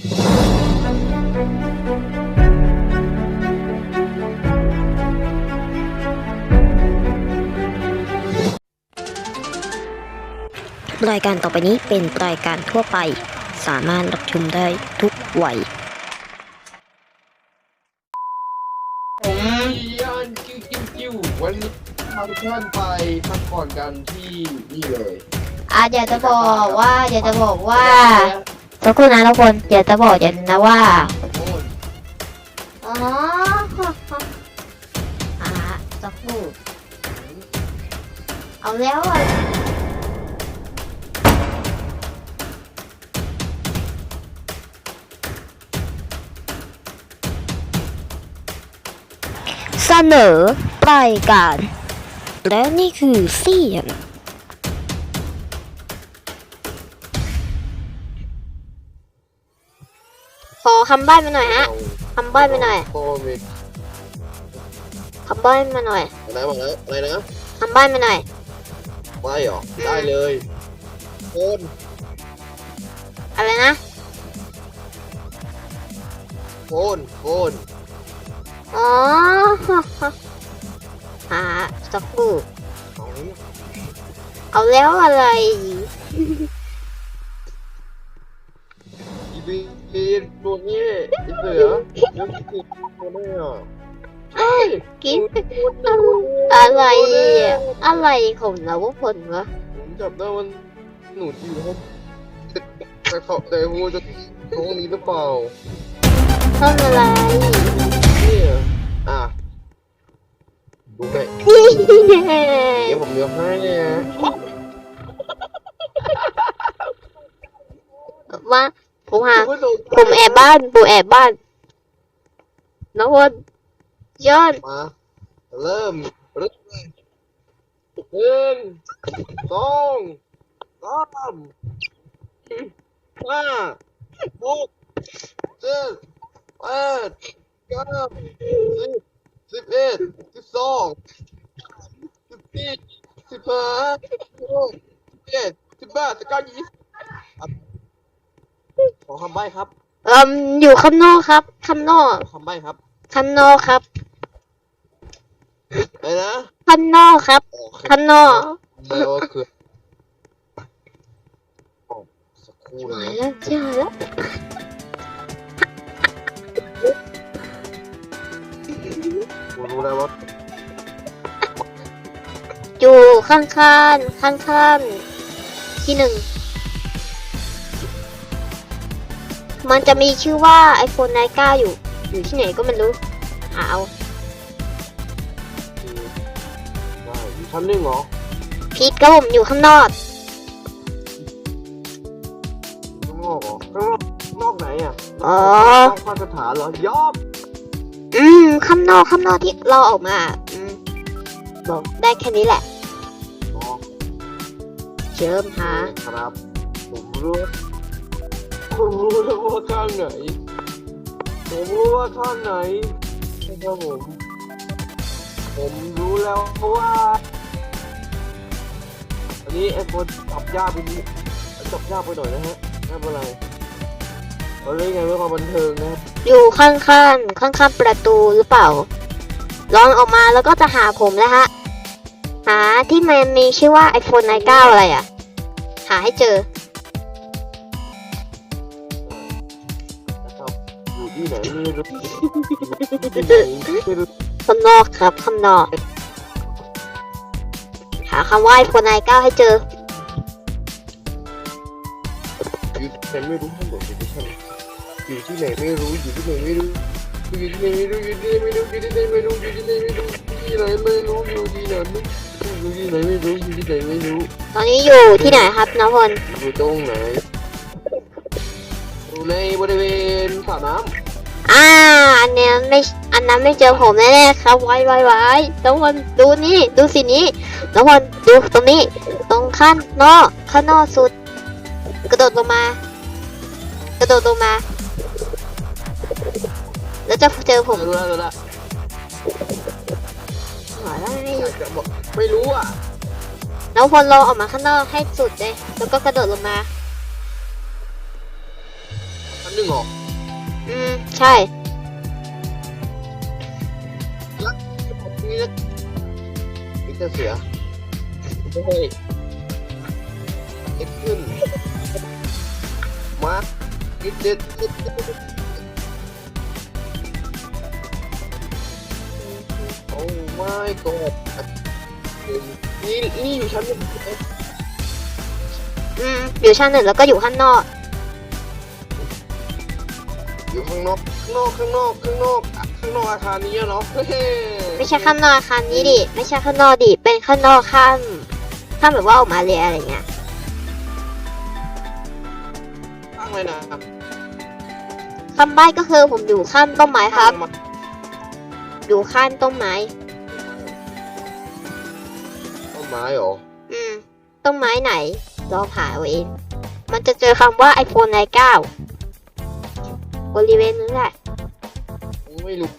รายการต่อไปนี้เป็นรายการทั่วไป สามารถรับชมได้ทุกวัย ผมย่านกิ้วกิ้วกิ้ววันนี้พาทุกท่านไปพักผ่อนกันที่นี่เลยอาอยากจะบอกว่าอยากจะบอกว่า สักครู่นะทุกคนอยากจะบอกอย่างนะว่าอ๋ออ่าสักครู่เอาแล้วอะเสนอรายการ และนี่คือเสียง คำใบ้มาหน่อยฮะคำใบ้มาหน่อยโควิดคำใบ้มาหน่อยอะไรบ้างนะอะไรนะคำใบ้มาหน่อยไม่หรอได้เลยโคนอะไรนะโคนโคนอ๋อหาสักครู่เอาเอาแล้วอะไร สือเดี๋ยวกินตัวนี้อะใช่กินอะไรอะอะไรของเราพวกคนวะผมจับได้มันหนูที่อยู่ห้องแต่เขาแต่วัวจะท้องนี้หรือเปล่าทำอะไรเนี่ยอะดูไปเดี๋ยวผมยกให้เนี่ยว่าผมหาคุณผู้ชผมแอบบ้านผมแอบบ้าน น้องคนยอดมาเริ่มเริ่มเลยหนึ่งสองสามห้าหกเจ็ดแปดเก้าสิบสิบเอ็ดสิบสองสิบสี่สิบห้าสิบหกสิบเจ็ดสิบแปดสิบเก้ายี่สิบขอคำใบ้ครับ เอ่มอยู่ข้างนอกครับข้างนอกขอคำใบ้ครับ ข้างนอกครับอะไรนะข้างนอกครับโอเคข้างนอกแปลว่าคืออ๋อสักครู่มานะแล้วเจอแล้วกูรู้แล้วว่าอยู่ข้างข้างข้างข้างๆที่หนึ่ง มันจะมีชื่อว่า iPhone 9อยู่ อยู่ที่ไหนก็ไม่รู้ หาเอาคือได้อยู่ชั้นหนึ่งเหรอพีทก็ผมอยู่ข้างนอก ข้างนอกเหรอข้างนอกข้างนอกไหนอะอ๋อข้างข้างสถานเหรอยอบอืมข้างนอกข้างนอกที่เราออกมา อืมบอกได้แค่นี้แหละอ๋อเชิมหา ครับ ผมรู้ผมรู้แล้วว่าข้างไหน ผมรู้ว่าข้างไหนนะครับผม ผมรู้แล้วว่าอันนี้ไอ้คนจับยากไปนิดจับยากไปหน่อยนะฮะไม่เป็นไรเราเล่นไงเพื่อความบันเทิงนะอยู่ข้างข้างข้างข้างๆประตูหรือเปล่า ลองออกมาแล้วก็จะหาผมแล้วฮะ หาที่มันมีชื่อว่า iPhone 9 อะไรอะ หาให้เจอ ไหนไม่รู้อยู่ที่ไหนไม่รู้ข้างนอกครับข้างนอก หาคำว่า iPhone 9ให้เจออยู่ที่ไหนไม่รู้ทั้งหมดอยู่ที่ไหนอยู่ที่ไหนไม่รู้อยู่ที่ไหนไม่รู้อยู่ที่ไหนไม่รู้อยู่ที่ไหนไม่รู้อยู่ที่ไหนไม่รู้อยู่ที่ไหนไม่รู้อยู่ที่ไหนไม่รู้อยู่ที่ไหนไม่อยู่ที่ไหนไม่รู้อยู่ที่ไหนไม่รู้ตอนนี้อยู่ที่ไหนครับน้องพลอยู่ตรงไหนอยู่ในบริเวณสระน้ อ่าอันเนี้ยไม่อันนั้นไม่เจอผมแน่ๆครับ ไว้ไว้ไว้น้องพลดูนี่ดูสินี้น้องพลดูตรงนี้ ตรงข้างนอกข้างนอกสุด กระโดดลงมา กระโดดลงมา แล้วจะเจอผำมรู้แล้วรู้แล้วหาได้อยากจะบอกไม่รู้อะน้องพลลองออกมาข้างนอกให้สุดเลยแล้วก็กระโดดลงมาข้างนหนึ่งเหร ออืม ใช่นี่นะนี่จะเสียไม่ให้เอ็กซ์ขึ้น มาดิดดิดดิดดิดโอ้ไม่กดนี่นี่อยู่ชั้นหนึ่งอืมอยู่ชั้นหนึ่งแล้วก็อยู่ข้างนอกางนอกข้างนอกข้างนอกข้างนอกข้างนอกอาคารนี้อะเนาะเฮ้ไม่ใช่ข้างนอกอาคารนี้ดิไม่ใช่ข้างนอกดิเป็นข้างนอกข้ามข้ามแบบว่าออกมาเลยอะไรเงี้ยข้างเลยนะคำใบ้ก็คือผมอยู่ข้างต้นไม้ครับข้างมาอยู่ข้างต้นไม้ต้นไม้เหรออืมต้นไม้ไหนลองหาเอาเองมันจะเจอคำว่า iPhone 9 บริเวณนั้นแหละไม่รู้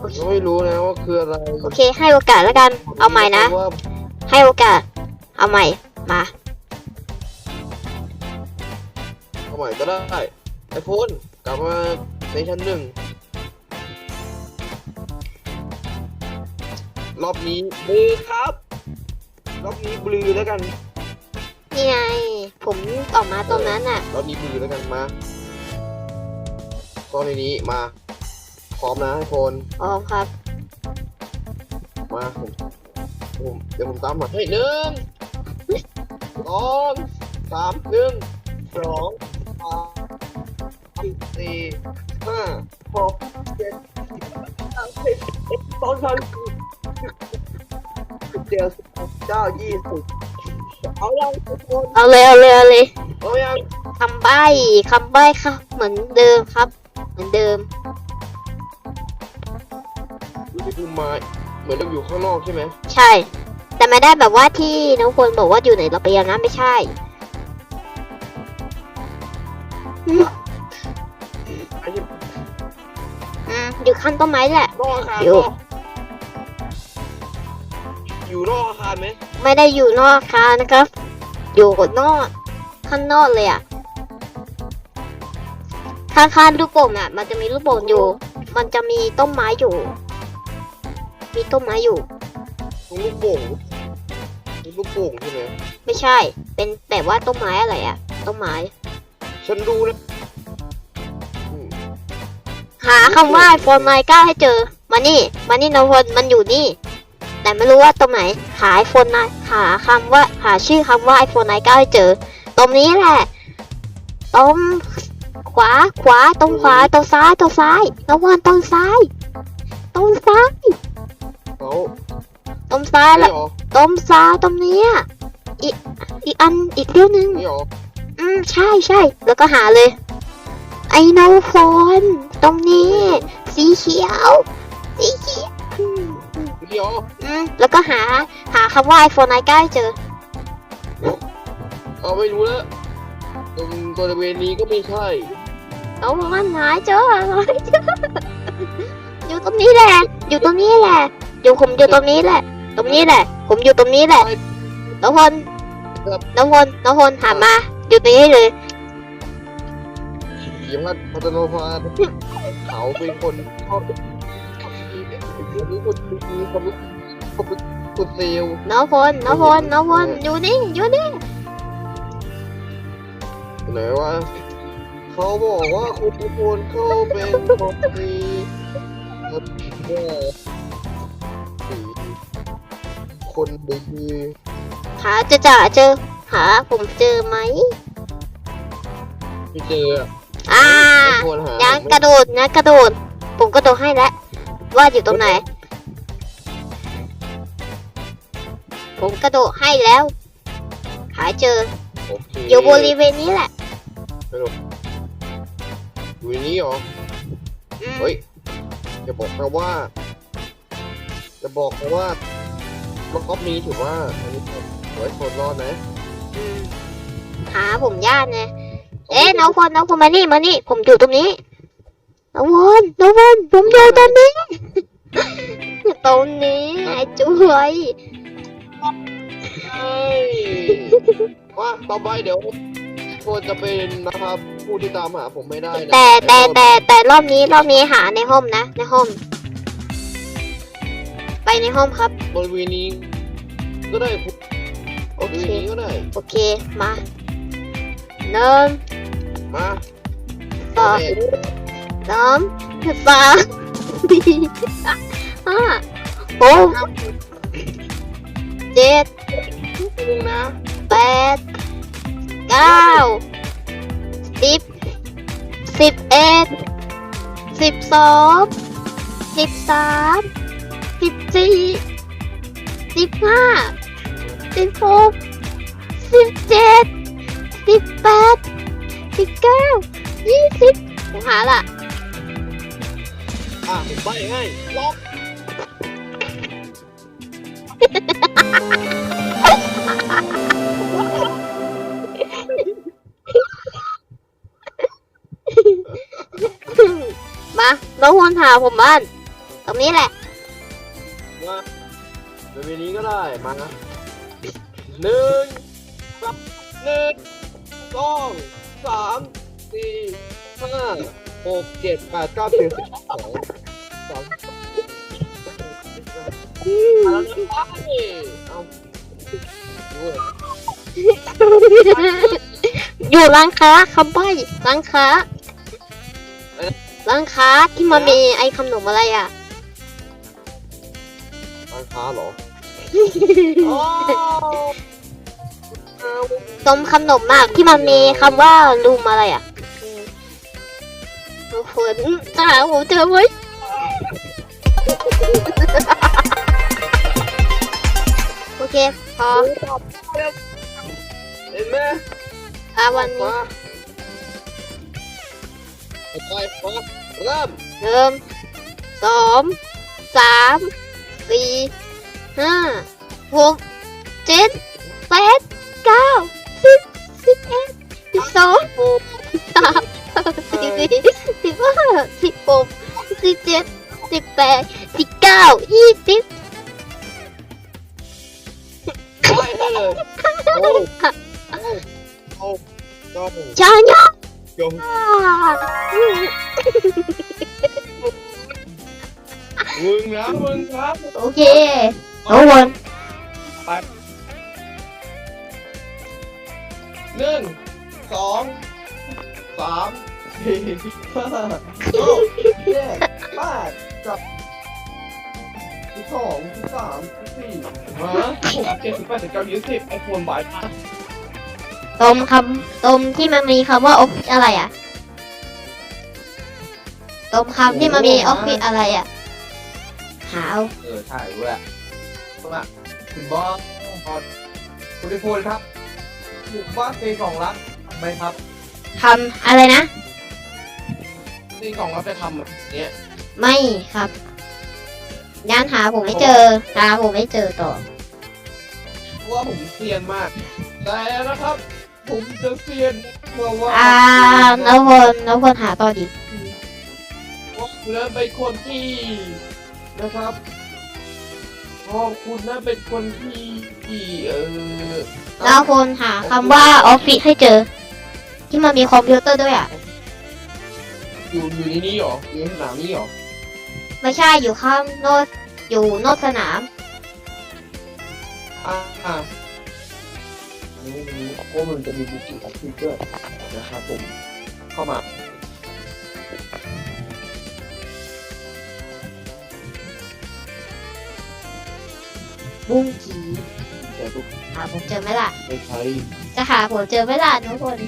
โอเคไม่รู้นะว่าคืออะไรโอเค ให้โอกาสแล้วกัน เอาใหม่นะว่าให้โอกาส เอาใหม่ มา เอาใหม่ก็ได้ ไอโฟนกลับมาในชั้นหนึ่ง รอบนี้มือครับ รอบนี้บลือแล้วกัน นี่ไง ผมออกมาตรงนั้นน่ะ รอบนี้บลือแล้วกันมา ตอนในนี้มา พร้อมนะไอโฟนอ๋อครับ มาผมผมเดี๋ยวผมตามมาให้หนึ่งสองสามหนึ่งสองสามสี่ห้าหกเจ็ดแปดสิบเอ็ดสองสามสี่สิบเจ็ดสิบแปดเก้ายี่สิบเอายังทุกคนเอาเลยเอาเลยเอาเลยเอายังคำใบ้คำใบ้ค่ะเหมือนเดิมครับ เหมือนเดิมนี่คือไม้เหมือนเราอยู่ข้างนอกใช่ไหมใช่ แต่ไม่ได้แบบว่าที่น้องควรบอกว่าอยู่ในระเบียงนะไม่ใช่อืมไอ้ที่อืมอยู่ข้างต้นไม้แหละ นอกอาคารอยู่เนอะอยู่นอกอาคารไหมไม่ได้อยู่นอกอาคารนะครับ อยู่กดนอก ข้างนอกเลยอะ ข้างๆลูกโป่งอะ มันจะมีลูกโป่งอยู่ มันจะมีต้นไม้อยู่ มีต้นไม้อยู่ตรงลูกโป่งลูกโป่งใช่ไหมไม่ใช่ เป็นแต่ว่าต้นไม้อะไรอะ ต้นไม้ ฉันดูนะอืมหาคำว่า iPhone 9ให้เจอ มานี่ มานี่น้องพลมันอยู่นี่ แต่ไม่รู้ว่าตรงไหน หา iPhone 9หาคำว่า หาชื่อคำว่า iPhone 9ให้เจอ ตรงนี้แหละตรง ขวา ขวา ตรงขวา ตรงซ้าย ตรงซ้ายน้องพลตรงซ้าย ตรงซ้ายเขาตรงซ้ายไม่แล้วหรอตรงซ้ายตรงเนี้ยอีก อีกอัน อีกเรื่องหนึงไม่หรออืม ใช่ใช่ แล้วก็หาเลย ไอ้น้องพลตรงนี้ สีเขียว สีเขียวอืมไม่หรออืม แล้วก็หา หาคำว่า iPhone 9ให้เจอ เอาไม่รู้แล้วตรงบริเวณนี้ก็ไม่ใช่ เอามันหาเจอหาเจออยู่ตรงนี้แหละ อยู่ตรงนี้แหละ อยู่ผมอยู่ตรงนี้แหละ ตรงนี้แหละ ผมอยู่ตรงนี้แหละน้องพลครับน้องพลน้องพลหามา อยู่ตรงนี้เลยยีพัฒน์พัฒนพานเขาเป็นคนชอบรู้คนมีความรู้เขาเป็นคนเซลล์น้องพลน้องพลน้องพลอยู่นี่ อยู่นี่ไหนว่า เขาบอกว่าคุณทุกคนเขาเป็นคนดีคนแย่คนดีหาจะจ่าเจอ หาผมเจอไหมไม่เจออ่าไม่ควรหายังกระโดดนะกระโดด ผมกระโดดให้แล้วว่าอยู่ตรงไหน ผมกระโดดให้แล้ว หาเจอโอเคอยู่บริเวณนี้แหละ อยู่ในนี้เหรออืมเฮ้ย จะบอกนะว่า จะบอกนะว่ารอบนี้ถือว่าอันนี้ผมไว้คนรอดนะอืมหาผมยากไงเอ๊ะน้องพลน้องพลมานี่มานี่ ผมอยู่ตรงนี้ น้องพลน้องพลผมอยู่ตรงนี้ ตรงนี้ไอ้จุ้ยเฮ้ยมาต่อไปเดี๋ยว คนจะเป็นนะครับผู้ที่ตามหาผมไม่ได้นะแต่แต่แต่แต่รอบนี้รอบนี้หาในห้องนะ ในห้องไปในห้องครับ บริเวณนี้ก็ได้บริเวณนี้ก็ได้โอเคมาหนึ่งมาสองสามสามสี่ห้าหกเจ็ดนึงนะแปด เก้าสิบสิบเอ็ดสิบสองสิบสามสิบสี่สิบห้าสิบหกสิบเจ็ดสิบแปดสิบเก้ายี่สิบผมหาละอะผมใบให้ล็อก น้องวนหาผมบ้าน ตรงนี้แหละมาบริเวนี้ก็ได้มาหนึ่งสองหนึ่งสองสามสี่ห้าหกเจ็ดแปดเก้าสิบสิบสองสามเอาแล้วนะไปเอาด้วยอยู่ร้านค้าคำใบ้ร้านค้า ร้านค้าที่มันมีไอ้ขนมอะไรอะ ร้านค้าเหรออ๋อเอาตมขนมมากที่มันมีคำว่าลุมอะไรอะทุกคนจะหาผมเจอไหมโอเคพอเห็นไหมอะวันนี้ มาไปมาเริ่มหนึ่งสองสามสี่ห้าหกเจ็ดแปดเก้าสิบสิบเอ็ดสิบสองสิบสามสิบสี่สิบห้าสิบหกสิบเจ็ดสิบแปดสิบเก้ายี่สิบไปให้เลยโอ้โอ้โอ้โอ้ ชาญะยงมึงนะมึงครับโอเคทุกคนหนึ่งสองสามสี่ห้าหกเจ็ดแปดกับสิบสองสิบสามสิบสี่ฮะหกเจ็ดสิบแปดสิบเก้ายี่สิบไอ้คนบ่าย ตมคำตมที่มันมีคำว่าออฟฟิศอะไรอะตมคำที่มันมีออฟฟิศอะไรอะหาเอาเออใช่เว้ยตรงอะคุณบอสบอสคุณพิพลครับหมู่บ้านเซสองรักทำไหมครับคำอะไรนะเซสองรักจะทำแบบเนี้ยไม่ครับยานหาผมไม่เจอหาผมไม่เจอต่อเพราะว่าผมเซียนมากแต่นะครับ ผมจะเซียนเมื่อว่าอ่าน้องพลน้องพลหาต่อดิว่าคุณนั้นเป็นคนที่นะครับพอคุณนั้นเป็นคนที่ที่เออน้องพลหาคำว่าออฟฟิศให้เจอ ที่มันมีคอมพิวเตอร์ด้วยอะ อยู่อยู่ในนี้เหรออยู่ในสนามนี้เหรอไม่ใช่อยู่ข้างโนอกอยู่นอกสนาม อ่าอ่า นี่นี่เพราะมันจะมีบุกิออฟฟิศด้วยนะครับผมเข้ามาบุ้งกีหาผมเจอไหมล่ะ ไม่ใช้จะหาผมเจอไหมล่ะน้องพล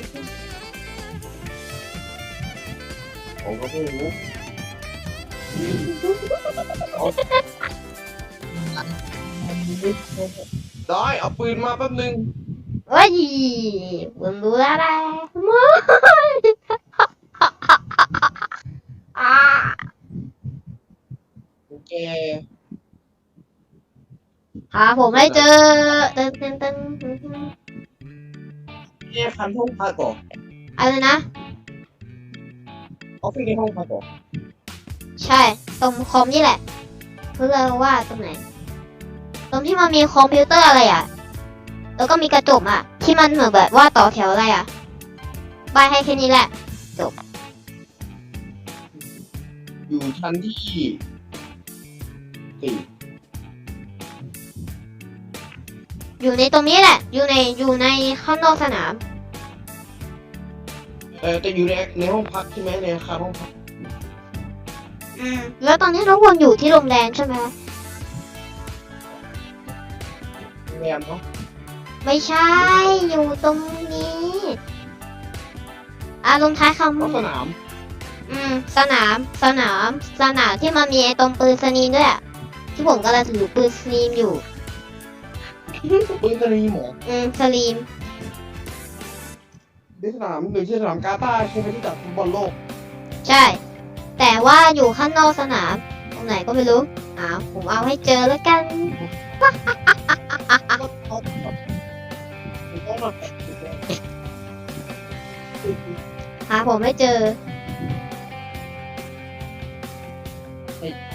ผมก็ไม่รู้ได้เอาปืนมาแป๊บนึง ว้ายมึงรู้อะไรมึงอ่าแกหาผมไม่เจอตึงตึงตึงตึงตึงเนี่ยคันห้องพักก่อนอะไรนะ ออฟฟิศในห้องพักก่อนใช่ ตรงคอมนี่แหละเพื่อว่าตรงไหน ตรงที่มันมีคอมพิวเตอร์อะไรอะ แล้วก็มีกระจกอะ ที่มันเหมือนแบบว่าต่อแถวอะไรอะใบให้แค่นี้แหละอยู่ชั้นที่สี่อยู่ในตรงนี้แหละ อยู่ในอยู่ในข้างนอกสนาม เออแต่อยู่ในในห้องพักใช่ไหมในอาคารห้องพักอืม แล้วตอนนี้น้องวนอยู่ที่โรงแรมใช่ไหมโรงแรมเนาะ ไม่ใช่ อยู่ตรงนี้อะลงท้ายคแล้วสนามำอืม สนาม สนาม สนามที่มันมีไอ้ตรงปืนสนีมด้วยอะที่ผมกำลังถือปืนสนีมอยู่ ปืนสนีหมออืม สลีม ในสนามหรือที่สนามกาตาร์ใช่ไหมที่จัดฟุตบอลโลกใช่ แต่ว่าอยู่ข้างนอกสนาม ตรงไหนก็ไม่รู้อ้าวผมเอาให้เจอแล้วกัน ก็เขาแบบถูกต้องมา หาผมไม่เจอ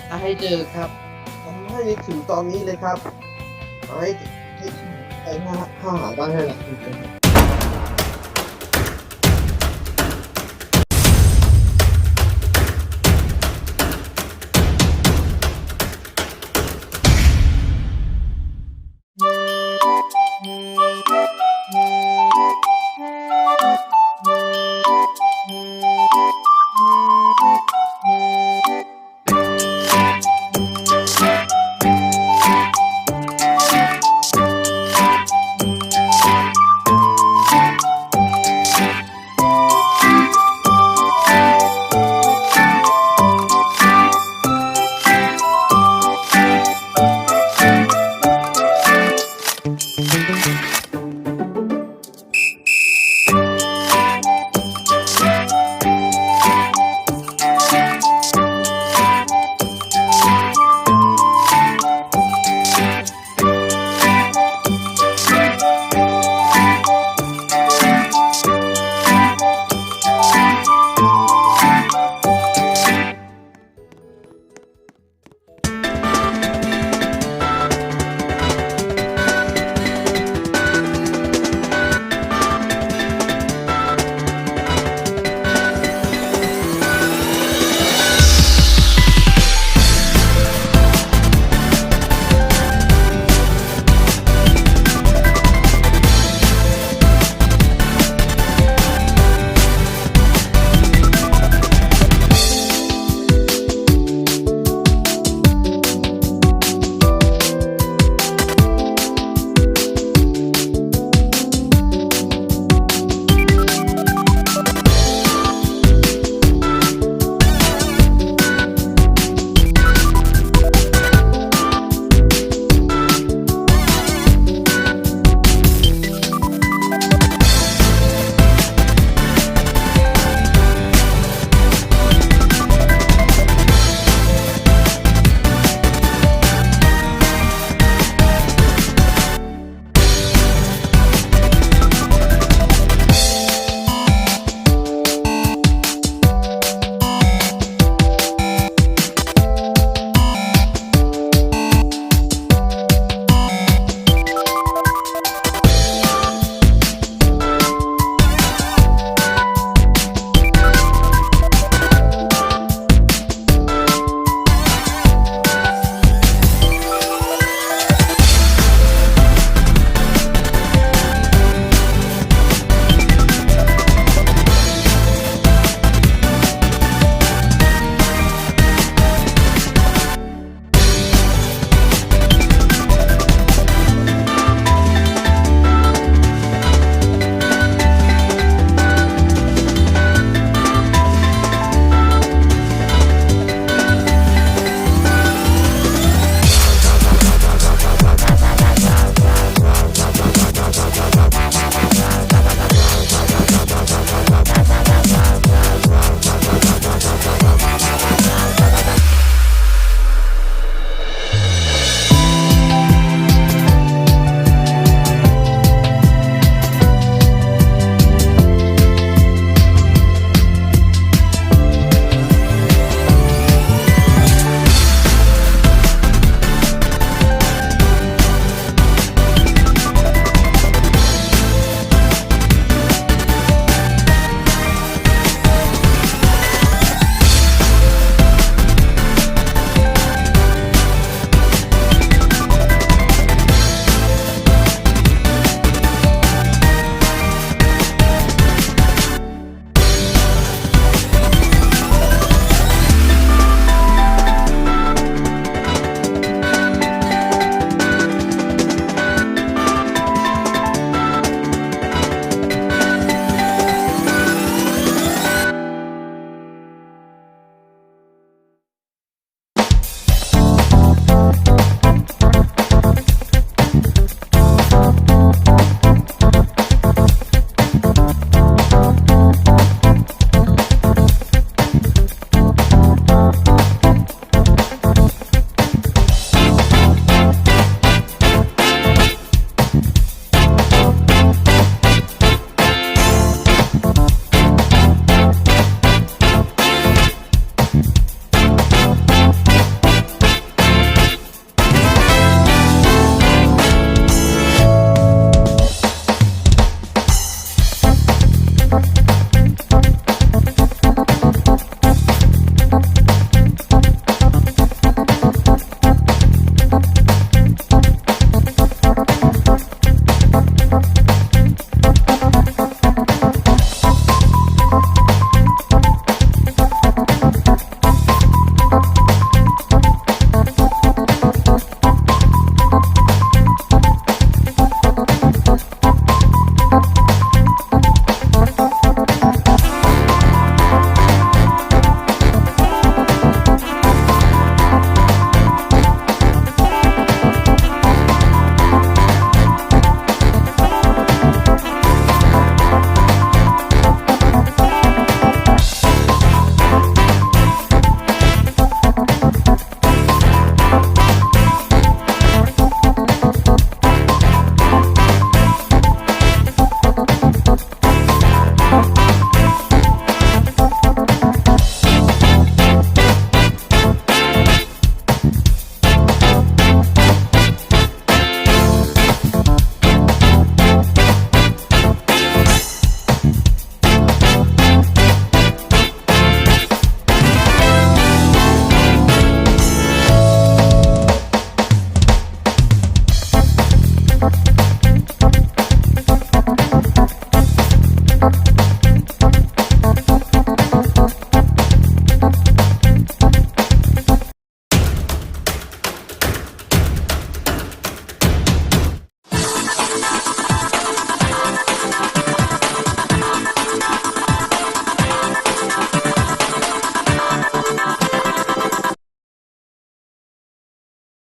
ถ้ให้เจอครับผมให้นึกถึงตอนนี้เลยครับเอาให้ให้ให้หาหาบ้างให้หลัก